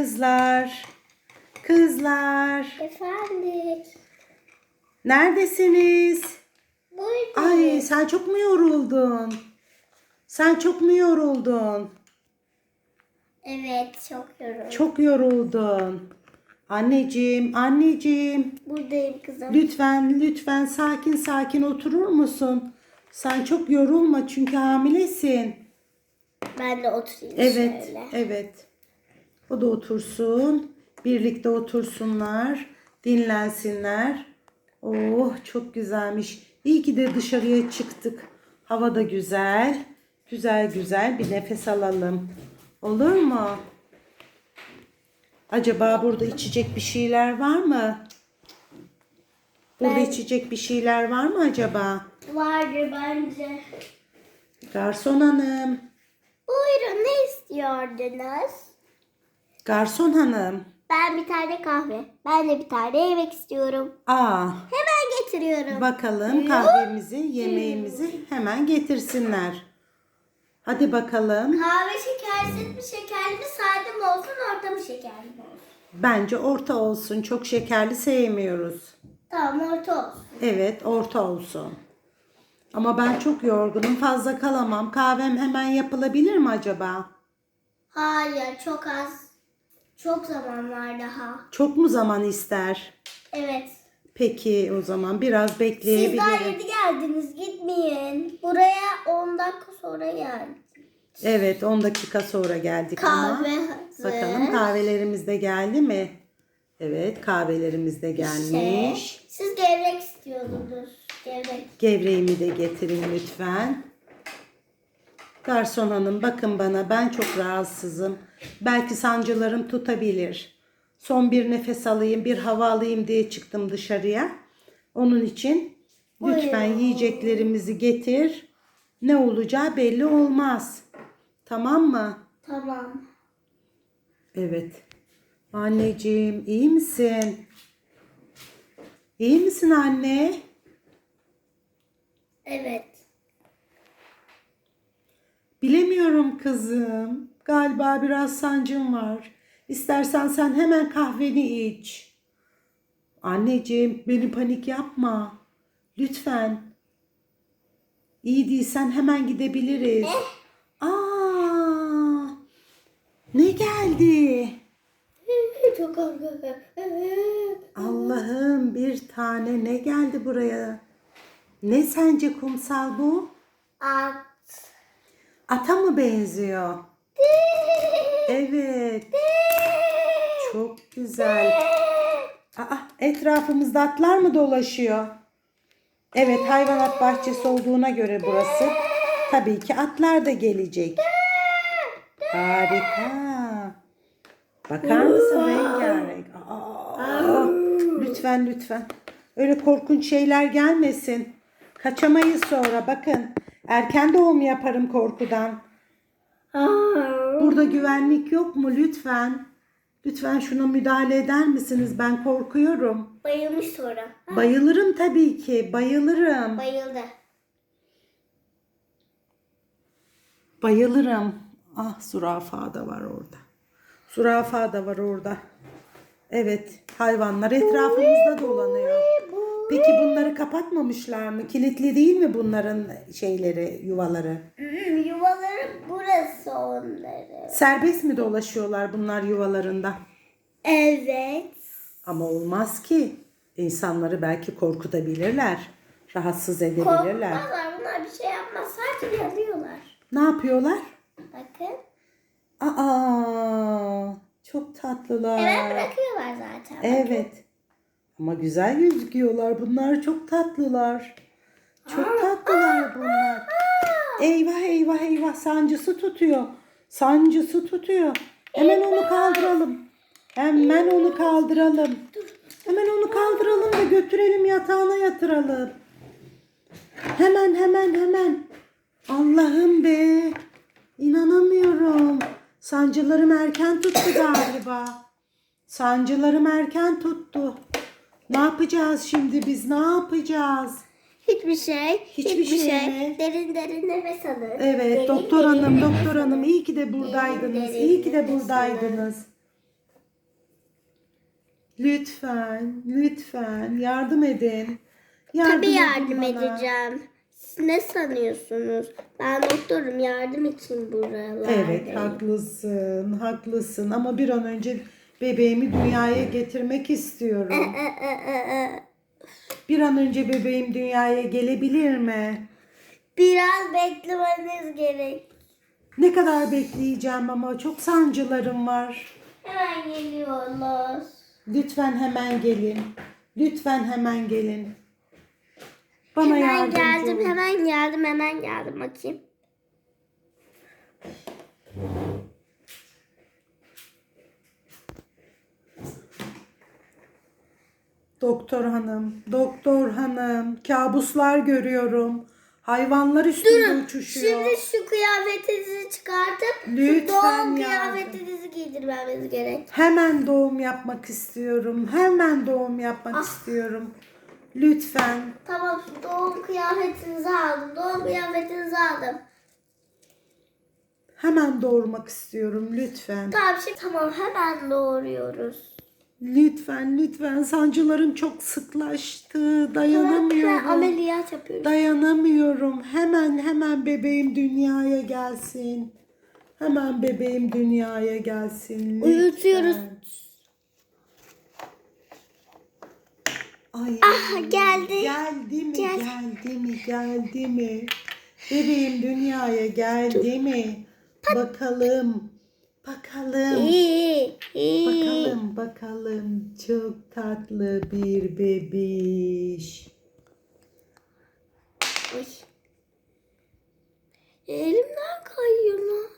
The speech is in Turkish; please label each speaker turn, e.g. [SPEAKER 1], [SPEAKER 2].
[SPEAKER 1] Kızlar. Kızlar.
[SPEAKER 2] Efendim.
[SPEAKER 1] Neredesiniz?
[SPEAKER 2] Buyurun.
[SPEAKER 1] Ay sen çok mu yoruldun? Sen çok mu yoruldun?
[SPEAKER 2] Evet çok yoruldum.
[SPEAKER 1] Çok yoruldun. Anneciğim, anneciğim.
[SPEAKER 2] Buradayım kızım.
[SPEAKER 1] Lütfen, lütfen sakin sakin oturur musun? Sen çok yorulma çünkü hamilesin.
[SPEAKER 2] Ben de oturayım
[SPEAKER 1] Evet,
[SPEAKER 2] şöyle.
[SPEAKER 1] evet. O da otursun. Birlikte otursunlar. Dinlensinler. Oh çok güzelmiş. İyi ki de dışarıya çıktık. Hava da güzel. Güzel güzel bir nefes alalım. Olur mu? Acaba burada içecek bir şeyler var mı? Burada
[SPEAKER 2] Ben-
[SPEAKER 1] içecek bir şeyler var mı acaba?
[SPEAKER 2] Vardır bence.
[SPEAKER 1] Garson hanım.
[SPEAKER 2] Buyurun ne istiyordunuz?
[SPEAKER 1] Garson hanım.
[SPEAKER 2] Ben bir tane kahve. Ben de bir tane yemek istiyorum.
[SPEAKER 1] Aa,
[SPEAKER 2] Hemen getiriyorum.
[SPEAKER 1] Bakalım kahvemizi, yemeğimizi hemen getirsinler. Hadi bakalım.
[SPEAKER 2] Kahve şekersiz mi şekerli mi sade mi olsun orta mı şekerli mi olsun?
[SPEAKER 1] Bence orta olsun. Çok şekerli sevmiyoruz.
[SPEAKER 2] Tamam orta olsun.
[SPEAKER 1] Evet, orta olsun. Ama ben çok yorgunum. Fazla kalamam. Kahvem hemen yapılabilir mi acaba?
[SPEAKER 2] Hayır çok az. Çok zaman var daha.
[SPEAKER 1] Çok mu zaman ister?
[SPEAKER 2] Evet.
[SPEAKER 1] Peki o zaman biraz
[SPEAKER 2] Siz daha yeni geldiniz gitmeyin. Buraya 10 dakika sonra geldim.
[SPEAKER 1] Evet, 10 dakika sonra geldik ama.
[SPEAKER 2] Kahve hazır.
[SPEAKER 1] Bakalım kahvelerimiz de geldi mi? Evet, kahvelerimiz de gelmiş.
[SPEAKER 2] Şey, siz gevrek istiyordunuz. Gevrek.
[SPEAKER 1] Gevreğimi de getirin lütfen. Garson hanım bakın bana ben çok rahatsızım. Belki sancılarım tutabilir. Son bir nefes alayım, bir hava alayım diye çıktım dışarıya. Onun için lütfen
[SPEAKER 2] Buyurun.
[SPEAKER 1] yiyeceklerimizi getir. Ne olacağı belli olmaz. Tamam mı?
[SPEAKER 2] Tamam.
[SPEAKER 1] Evet. Anneciğim iyi misin? İyi misin anne?
[SPEAKER 2] Evet.
[SPEAKER 1] Bilemiyorum kızım. Galiba biraz sancım var. İstersen sen hemen kahveni iç. Anneciğim beni panik yapma. Lütfen. İyi değilsen hemen gidebiliriz. Aa! Ne geldi?
[SPEAKER 2] Çok
[SPEAKER 1] Allah'ım bir tane ne geldi buraya? Ne sence kumsal bu?
[SPEAKER 2] At.
[SPEAKER 1] Ata mı benziyor? Evet. Çok güzel. Aa, etrafımızda atlar mı dolaşıyor? Evet hayvanat bahçesi olduğuna göre burası. Tabii ki atlar da gelecek. Harika. Bakar mısın rengarenk? Aa, lütfen lütfen. Öyle korkunç şeyler gelmesin. Kaçamayız sonra bakın. Erken doğum yaparım korkudan. Burada güvenlik yok mu lütfen? Lütfen şuna müdahale eder misiniz? Ben korkuyorum.
[SPEAKER 2] Bayılmış sonra.
[SPEAKER 1] Bayılırım tabii ki. Bayılırım.
[SPEAKER 2] Bayıldı.
[SPEAKER 1] Bayılırım. Ah zürafa da var orada. Zürafa da var orada. Evet hayvanlar etrafımızda dolanıyor. Peki bunları kapatmamışlar mı? Kilitli değil mi bunların şeyleri, yuvaları?
[SPEAKER 2] Hmm, Yuvaları burası onların.
[SPEAKER 1] Serbest mi dolaşıyorlar bunlar yuvalarında?
[SPEAKER 2] Evet.
[SPEAKER 1] Ama olmaz ki. İnsanları belki korkutabilirler. Rahatsız edebilirler.
[SPEAKER 2] Korkmazlar bunlar bir şey yapmaz. Sadece yanıyorlar.
[SPEAKER 1] Ne yapıyorlar?
[SPEAKER 2] Bakın.
[SPEAKER 1] Aa, çok tatlılar.
[SPEAKER 2] Hemen bırakıyorlar zaten.
[SPEAKER 1] Evet. Ama güzel gözüküyorlar. Bunlar çok tatlılar. Çok tatlılar bunlar. Eyvah eyvah eyvah sancısı tutuyor. Sancısı tutuyor. Hemen onu kaldıralım. Hemen onu kaldıralım. Hemen onu kaldıralım da götürelim yatağına yatıralım. Hemen hemen hemen. Allah'ım be. İnanamıyorum. Sancılarım erken tuttu galiba. Sancılarım erken tuttu. Ne yapacağız şimdi biz? Ne yapacağız?
[SPEAKER 2] Hiçbir şey.
[SPEAKER 1] Hiçbir şey mi?
[SPEAKER 2] Derin derin nefes alın.
[SPEAKER 1] Evet,
[SPEAKER 2] Derin
[SPEAKER 1] doktor
[SPEAKER 2] derin
[SPEAKER 1] hanım, doktor hanım iyi ki de buradaydınız.
[SPEAKER 2] derin
[SPEAKER 1] İyi ki de buradaydınız. Lütfen, lütfen yardım edin. Yardım
[SPEAKER 2] Tabii
[SPEAKER 1] edin
[SPEAKER 2] yardım
[SPEAKER 1] bana.
[SPEAKER 2] edeceğim. Siz ne sanıyorsunuz? Ben doktorum yardım için buralardayım.
[SPEAKER 1] Evet, haklısın, haklısın ama bir an önce bebeğimi dünyaya getirmek istiyorum. Bir an önce bebeğim dünyaya gelebilir mi?
[SPEAKER 2] Biraz beklemeniz gerek.
[SPEAKER 1] Ne kadar bekleyeceğim ama çok sancılarım var.
[SPEAKER 2] Hemen geliyorlar.
[SPEAKER 1] Lütfen hemen gelin. Lütfen hemen gelin. Bana
[SPEAKER 2] Hemen
[SPEAKER 1] yardımcı
[SPEAKER 2] geldim,
[SPEAKER 1] olun.
[SPEAKER 2] hemen geldim, hemen geldim. Bakayım.
[SPEAKER 1] Doktor hanım, doktor hanım, kabuslar görüyorum. Hayvanlar üstünde uçuşuyor.
[SPEAKER 2] Şimdi şu kıyafetinizi çıkartıp şu
[SPEAKER 1] Lütfen
[SPEAKER 2] doğum
[SPEAKER 1] yardım.
[SPEAKER 2] kıyafetinizi giydirmemiz gerek.
[SPEAKER 1] Hemen doğum yapmak istiyorum. Hemen doğum yapmak istiyorum. Lütfen.
[SPEAKER 2] Tamam şu doğum kıyafetinizi aldım. Doğum kıyafetinizi aldım.
[SPEAKER 1] Hemen doğurmak istiyorum. Lütfen.
[SPEAKER 2] Tamam şimdi tamam hemen doğuruyoruz.
[SPEAKER 1] Lütfen, lütfen. Sancılarım çok sıklaştı. Dayanamıyorum.
[SPEAKER 2] ameliyat yapıyoruz.
[SPEAKER 1] Dayanamıyorum. Hemen hemen bebeğim dünyaya gelsin. Hemen bebeğim dünyaya gelsin. Lütfen.
[SPEAKER 2] Uyutuyoruz.
[SPEAKER 1] Ay,
[SPEAKER 2] Ah, geldi.
[SPEAKER 1] Geldi mi?
[SPEAKER 2] Gel.
[SPEAKER 1] Geldi mi? Geldi mi? Bebeğim dünyaya geldi mi? Bakalım. Bakalım.
[SPEAKER 2] İyi.
[SPEAKER 1] Bakalım. Çok tatlı bir bebiş.
[SPEAKER 2] Ay. Elimden kayıyor lan.